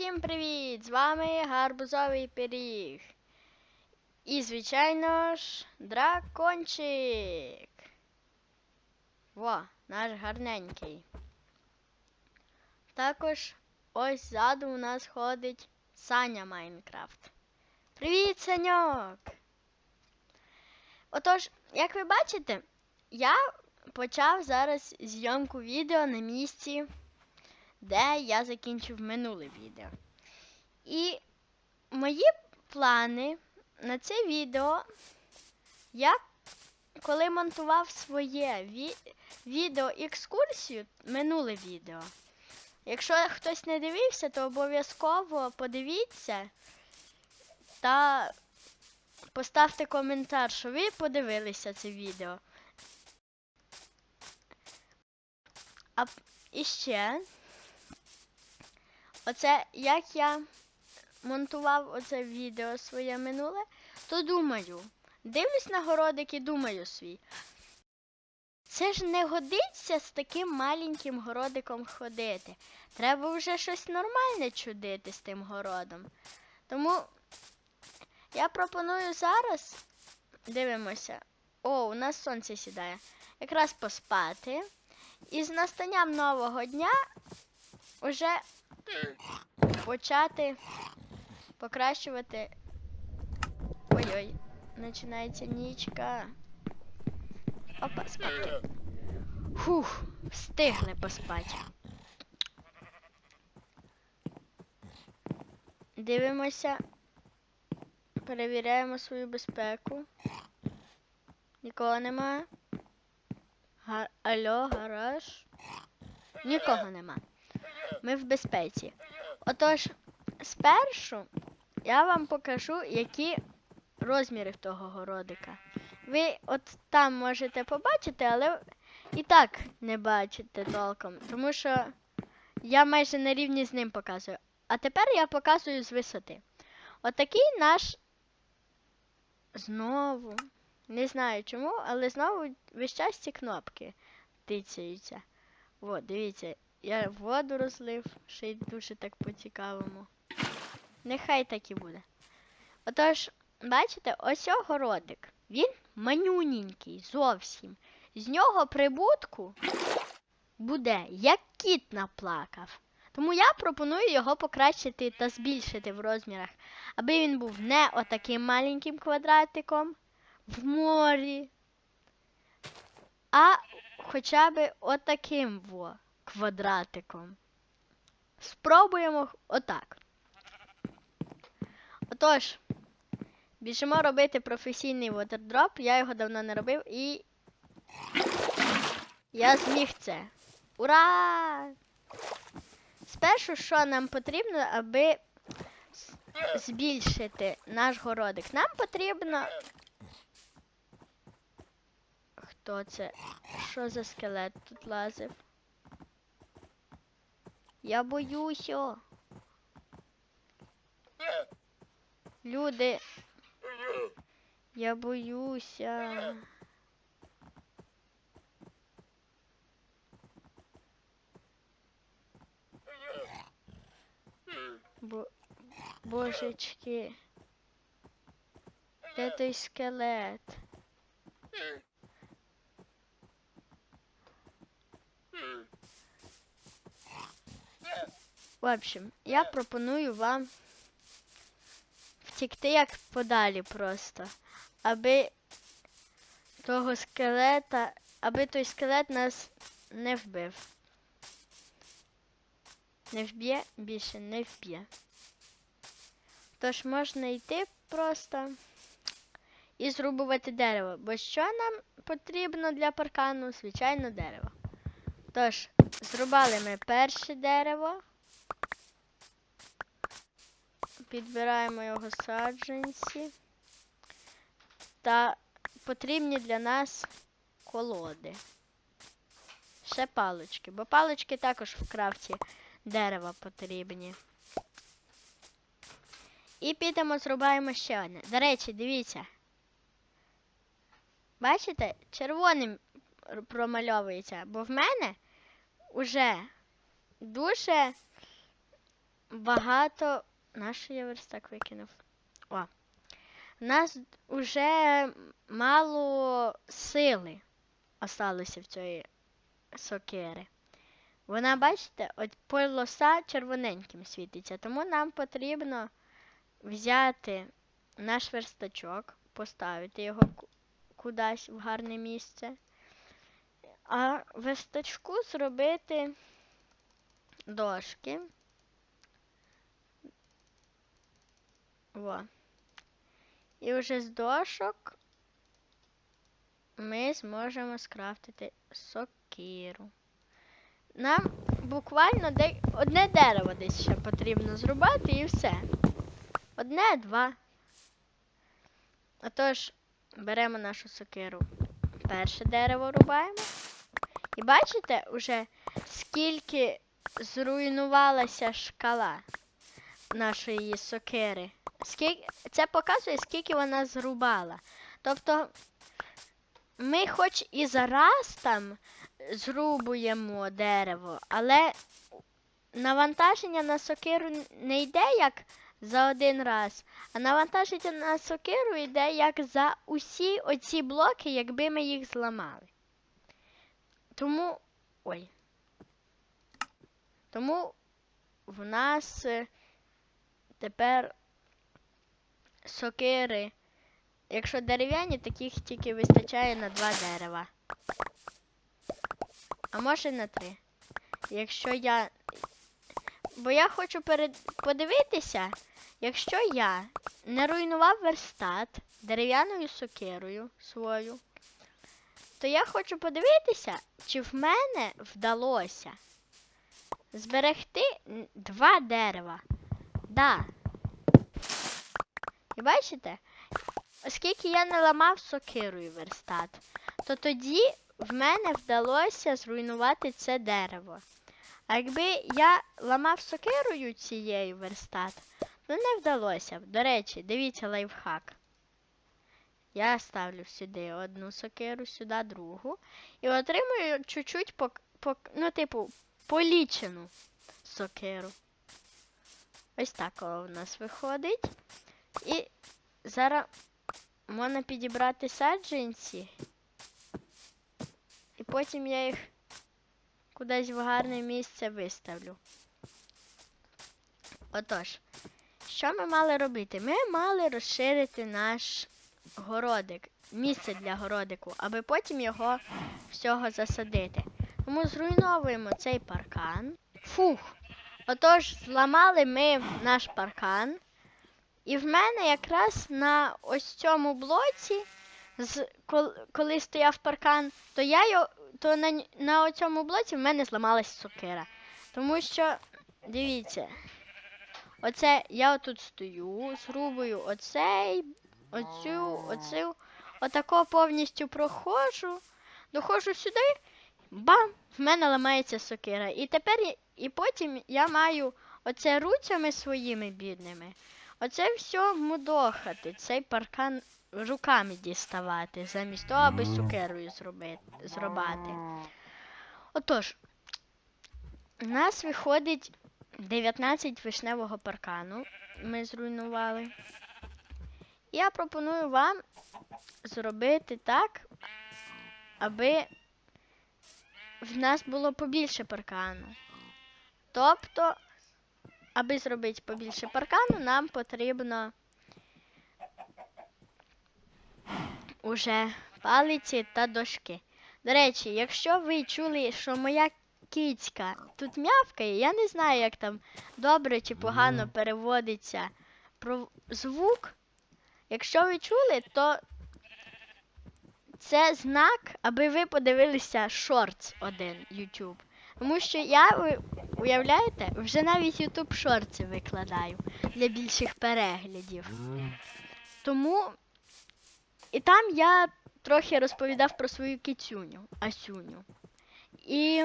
Всім привіт! З вами Гарбузовий пиріг. І, звичайно ж, дракончик. Во, наш гарненький. Також ось ззаду у нас ходить Саня Майнкрафт. Привіт, Саньок! Отож, як ви бачите, я почав зараз зйомку відео на місці де я закінчив минуле відео. І мої плани на це відео, я коли монтував своє ві відео екскурсію, минуле відео. Якщо хтось не дивився, то обов'язково подивіться та поставте коментар, що ви подивилися це відео. А і ще Оце як я монтував оце відео своє минуле, то думаю, дивлюсь на городик і думаю свій. Це ж не годиться з таким маленьким городиком ходити. Треба вже щось нормальне чудити з тим городом. Тому я пропоную зараз, дивимося, о, у нас сонце сідає, якраз поспати. І з настанням нового дня вже почати покращувати. Ой-ой, починається нічка. Опа, спати. Фух, встигли поспати. Дивимося, перевіряємо свою безпеку. Нікого немає. Га... Алло, гараж. Нікого нема. Ми в безпеці. Отож, спершу я вам покажу, які розміри того городика. Ви от там можете побачити, але і так не бачите толком, тому що я майже на рівні з ним показую. А тепер я показую з висоти. Отакий наш знову. Не знаю чому, але знову весь час ці кнопки тицяються. От, дивіться, я воду розлив, ще й дуже так по-цікавому. Нехай так і буде. Отож, бачите, ось огородик. Він манюненький зовсім. З нього прибутку буде, як кіт наплакав. Тому я пропоную його покращити та збільшити в розмірах, аби він був не отаким маленьким квадратиком в морі, а хоча б отаким во квадратиком. Спробуємо отак. Отож, біжимо робити професійний вотердроп. Я його давно не робив і. Я зміг це. Ура! Спершу, що нам потрібно, аби збільшити наш городик? Нам потрібно. Хто це? Що за скелет тут лазив? Я боюся. Люди. Я боюся. Бо... Божечки. Де той скелет? В общем, я пропоную вам втікти як подалі просто, аби того скелета, аби той скелет нас не вбив. Не вб'є, більше не вб'є. Тож можна йти просто і зрубувати дерево. Бо що нам потрібно для паркану? Звичайно, дерево. Тож, зрубали ми перше дерево. Підбираємо його саджанці. Та потрібні для нас колоди. Ще палочки, бо палочки також в крафті дерева потрібні. І підемо зрубаємо ще одне. До речі, дивіться. Бачите, червоним промальовується, бо в мене вже дуже багато. Наш я верстак викинув. О. У нас вже мало сили осталося в цієї сокири. Вона, бачите, от полоса червоненьким світиться, тому нам потрібно взяти наш верстачок, поставити його кудись в гарне місце, а верстачку зробити дошки. Во. І вже з дошок ми зможемо скрафтити сокиру. Нам буквально де... одне дерево десь ще потрібно зрубати і все. Одне, два. Отож, беремо нашу сокиру. Перше дерево рубаємо. І бачите уже, скільки зруйнувалася шкала нашої сокири. Скільки... Це показує, скільки вона зрубала. Тобто, ми хоч і зараз там зрубуємо дерево, але навантаження на сокиру не йде як за один раз, а навантаження на сокиру йде як за усі оці блоки, якби ми їх зламали. Тому. Ой. Тому в нас е, тепер сокири. Якщо дерев'яні, таких тільки вистачає на два дерева. А може на три. Якщо я. Бо я хочу перед... подивитися, якщо я не руйнував верстат дерев'яною сокирою свою, то я хочу подивитися, чи в мене вдалося зберегти два дерева. Да. Бачите, оскільки я не ламав сокирою верстат, то тоді в мене вдалося зруйнувати це дерево. А якби я ламав сокирою цією верстат, то не вдалося. До речі, дивіться лайфхак. Я ставлю сюди одну сокиру, сюди другу. І отримую чуть-чуть, пок, пок, ну, типу, полічену сокиру. Ось так в нас виходить. І зараз можна підібрати саджанці. І потім я їх кудись в гарне місце виставлю. Отож, що ми мали робити? Ми мали розширити наш городик, місце для городику, аби потім його всього засадити. Тому зруйновуємо цей паркан. Фух. Отож, зламали ми наш паркан. І в мене якраз на ось цьому блоці, з, кол- коли стояв паркан, то я його, то на, на цьому блоці в мене зламалась сокира. Тому що, дивіться, оце я отут стою, зрубую оцей, оцю, оцю, отако повністю проходжу, доходжу сюди, бам, в мене ламається сокира. І тепер і потім я маю оце руцями своїми бідними. Оце все мудохати, цей паркан руками діставати, замість того, аби сукерою зробити. Отож, у нас виходить 19 вишневого паркану. Ми зруйнували. Я пропоную вам зробити так, аби в нас було побільше паркану. Тобто, аби зробити побільше паркану, нам потрібно уже палиці та дошки. До речі, якщо ви чули, що моя кицька тут м'явкає, я не знаю, як там добре чи погано переводиться про звук. Якщо ви чули, то це знак, аби ви подивилися шортс один YouTube. Тому що я, ви уявляєте, вже навіть YouTube шорти викладаю для більших переглядів. Тому і там я трохи розповідав про свою кицюню, Асюню. І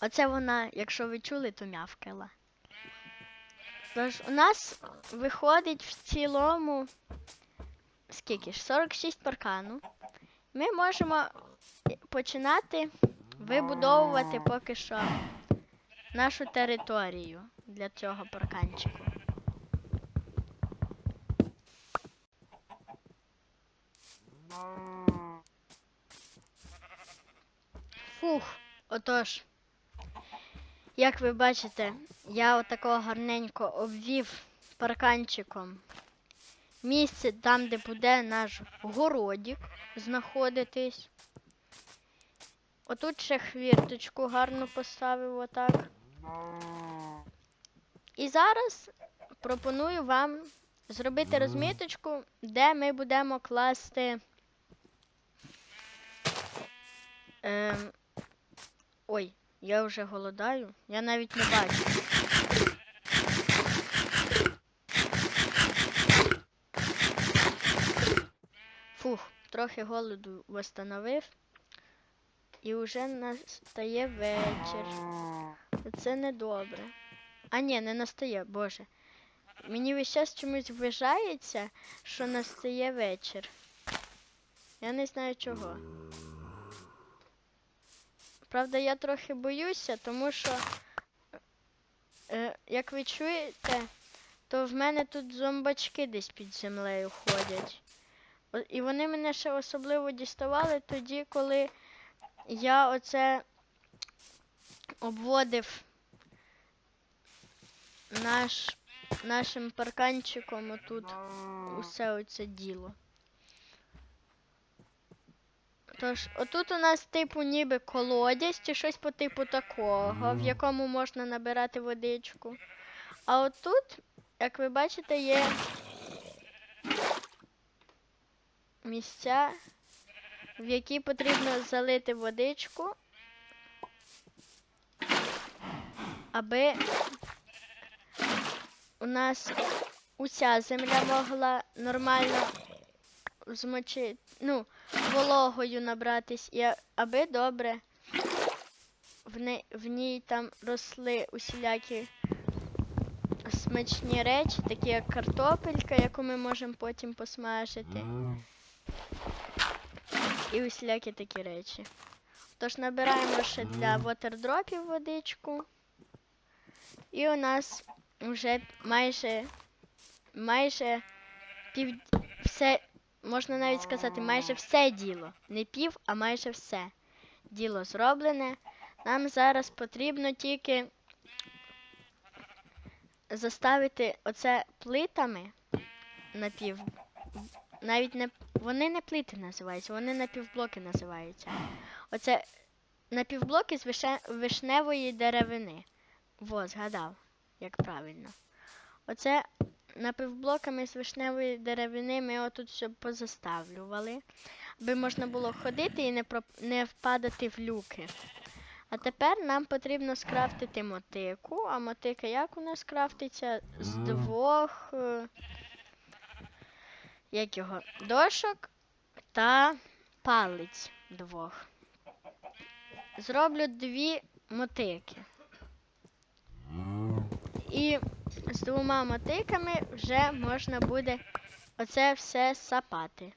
оце вона, якщо ви чули, то м'явкала. Тож у нас виходить в цілому скільки ж? 46 паркану. Ми можемо починати вибудовувати поки що нашу територію для цього парканчику. Фух, отож. Як ви бачите, я отакого гарненько обвів парканчиком місце там, де буде наш городік знаходитись. Отут ще хвірточку гарно поставив отак. І зараз пропоную вам зробити розміточку, де ми будемо класти. Ем, ой, я вже голодаю, я навіть не бачу. Фух, трохи голоду восстановив. І вже настає вечір. Це недобре. А ні, не настає, боже. Мені весь час чомусь вважається, що настає вечір. Я не знаю чого. Правда, я трохи боюся, тому що, е, як ви чуєте, то в мене тут зомбачки десь під землею ходять. О- І вони мене ще особливо діставали тоді, коли я оце обводив наш, нашим парканчиком отут усе оце діло. Тож, отут у нас типу ніби колодязь чи щось по типу такого, в якому можна набирати водичку. А отут, як ви бачите, є місця, в які потрібно залити водичку, аби у нас уся земля могла нормально змочити, ну, вологою набратись, і аби добре в, не, в ній там росли усілякі смачні речі, такі як картопелька, яку ми можемо потім посмажити. І усілякі такі речі. Тож набираємо ще для вотердропів водичку. І у нас вже майже майже пів все, можна навіть сказати, майже все діло. Не пів, а майже все. Діло зроблене. Нам зараз потрібно тільки заставити оце плитами напів. Навіть не вони не плити називаються, вони напівблоки називаються. Оце напівблоки з више- вишневої деревини. Во, згадав, як правильно. Оце напівблоками з вишневої деревини ми отут все позаставлювали, аби можна було ходити і не, проп- не впадати в люки. А тепер нам потрібно скрафтити мотику. А мотика як у нас крафтиться? З двох. Як його? Дошок та палиць двох. Зроблю дві мотики. І з двома мотиками вже можна буде оце все сапати.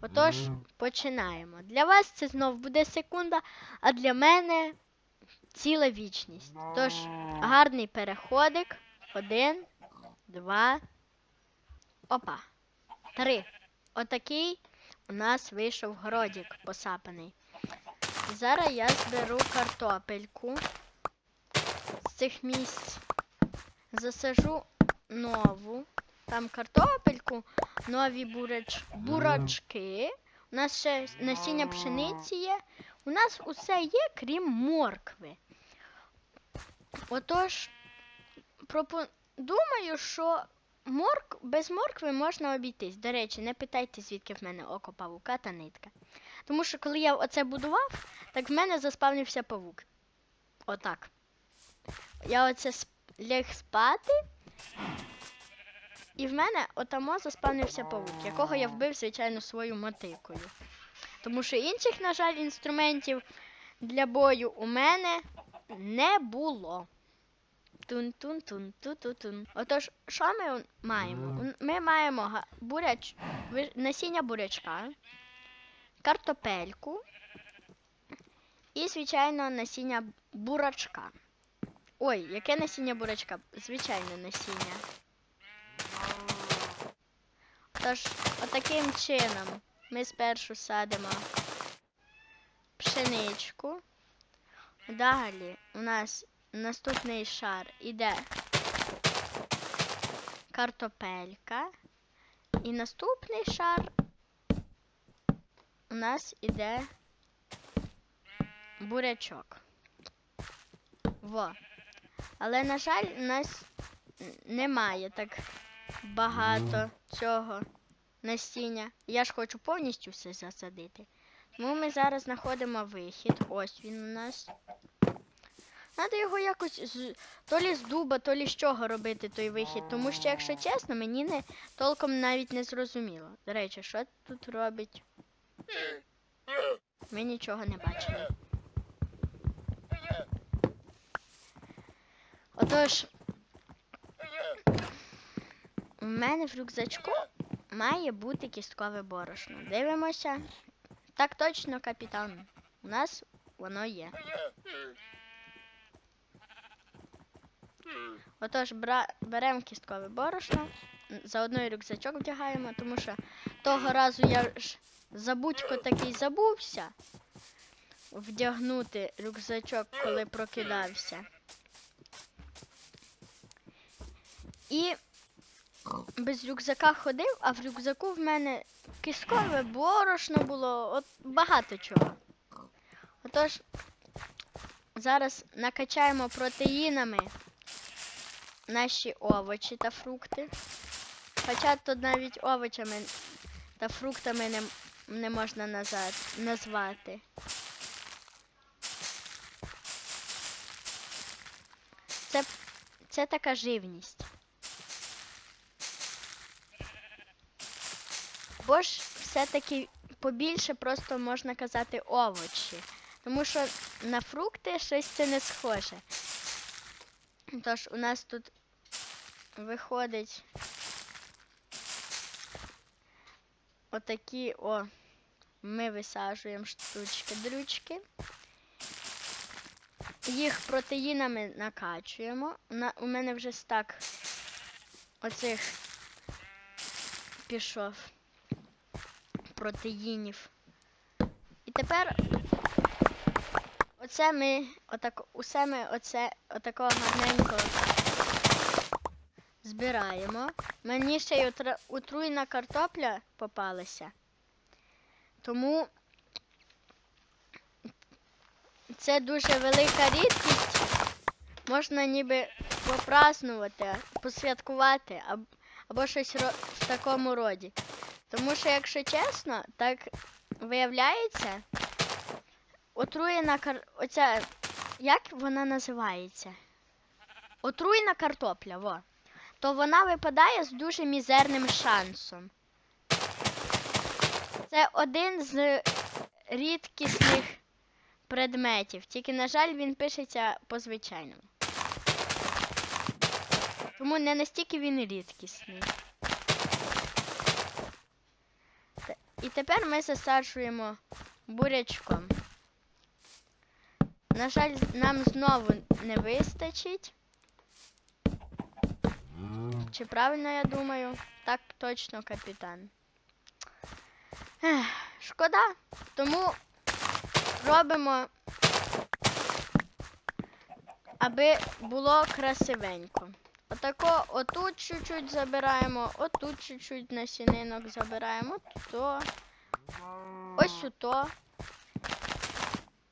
Отож, починаємо. Для вас це знов буде секунда, а для мене ціла вічність. Тож, гарний переходик. Один, два. Опа. Три. Отакий у нас вийшов городик посапаний. Зараз я зберу картопельку з цих місць. Засажу нову. Там картопельку, нові бурач... бурачки. У нас ще насіння пшениці є. У нас усе є, крім моркви. Отож, пропо... думаю, що морк... без моркви можна обійтись. До речі, не питайте, звідки в мене око павука та нитка. Тому що коли я оце будував, так в мене заспавнився павук. Отак. Я оце сп- ляг спати. І в мене отамо заспавнився павук, якого я вбив, звичайно, свою мотикою. Тому що інших, на жаль, інструментів для бою у мене не було. Тун-тун-тун-ту-ту-тун. Отож, що ми маємо? Ми маємо буряч... насіння бурячка, картопельку і, звичайно, насіння бурачка. Ой, яке насіння бурячка? Звичайне насіння. Тож, отаким чином ми спершу садимо пшеничку. Далі у нас наступний шар іде картопелька. І наступний шар у нас іде бурячок. Во. Але, на жаль, у нас немає так багато цього насіння. Я ж хочу повністю все засадити. Тому ми зараз знаходимо вихід. Ось він у нас. Надо його якось з, то лі з дуба, то лі з чого робити той вихід. Тому що, якщо чесно, мені не толком навіть не зрозуміло. До речі, що тут робить? Ми нічого не бачили. Отож, у мене в рюкзачку має бути кісткове борошно. Дивимося. Так точно, капітан. У нас воно є. Отож, беремо кісткове борошно, заодно і рюкзачок вдягаємо, тому що того разу я ж забудько такий забувся вдягнути рюкзачок, коли прокидався. І без рюкзака ходив, а в рюкзаку в мене кісткове борошно було, от багато чого. Отож, зараз накачаємо протеїнами наші овочі та фрукти. Хоча тут навіть овочами та фруктами не, не можна назад, назвати. Це, це така живність. Бо ж все-таки побільше просто можна казати овочі. Тому що на фрукти щось це не схоже. Тож у нас тут виходить отакі о. Ми висаджуємо штучки-дрючки. Їх протеїнами накачуємо. На, у мене вже стак оцих пішов протеїнів. І тепер оце ми, отак, усе ми оце, отакого гарненько збираємо. Мені ще й отруйна картопля попалася. Тому це дуже велика рідкість. Можна ніби попразнувати, посвяткувати або щось в такому роді. Тому що, якщо чесно, так виявляється, отруєна кар... Оця. Як вона називається? Отруєна картопля, во. То вона випадає з дуже мізерним шансом. Це один з рідкісних предметів. Тільки, на жаль, він пишеться по звичайному. Тому не настільки він рідкісний. І тепер ми засаджуємо бурячком. На жаль, нам знову не вистачить. Чи правильно я думаю? Так точно, капітан. Ех, шкода. Тому робимо, аби було красивенько. Отако отут чуть-чуть забираємо, отут чуть-чуть насінинок забираємо, от то, ось ото.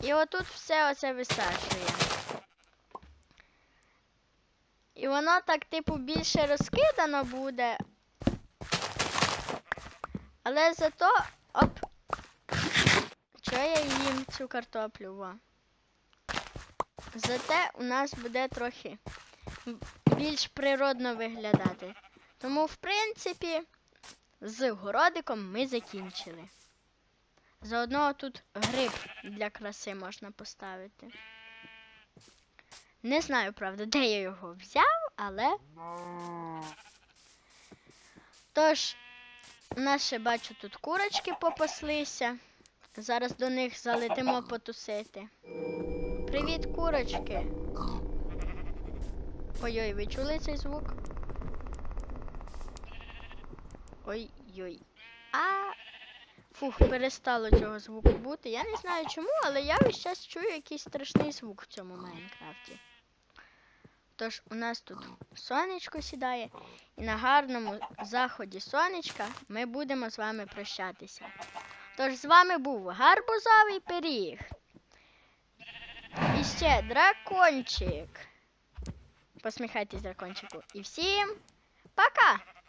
І отут все оце висаджуємо. І воно так, типу, більше розкидано буде. Але зато. Оп. Чого я їм цю картоплю? Во. Зате у нас буде трохи більш природно виглядати. Тому, в принципі, з городиком ми закінчили. Заодно тут гриб для краси можна поставити. Не знаю, правда, де я його взяв, але. Тож, у нас ще бачу тут курочки попаслися. Зараз до них залетимо потусити. Привіт, курочки. Ой-ой, ви чули цей звук? Ой-ой. А. Фух, перестало цього звуку бути. Я не знаю чому, але я весь час чую якийсь страшний звук в цьому Майнкрафті. Тож у нас тут сонечко сідає, і на гарному заході сонечка ми будемо з вами прощатися. Тож з вами був гарбузовий пиріг. І ще дракончик. Посміхайтесь дракончику. І всім пока!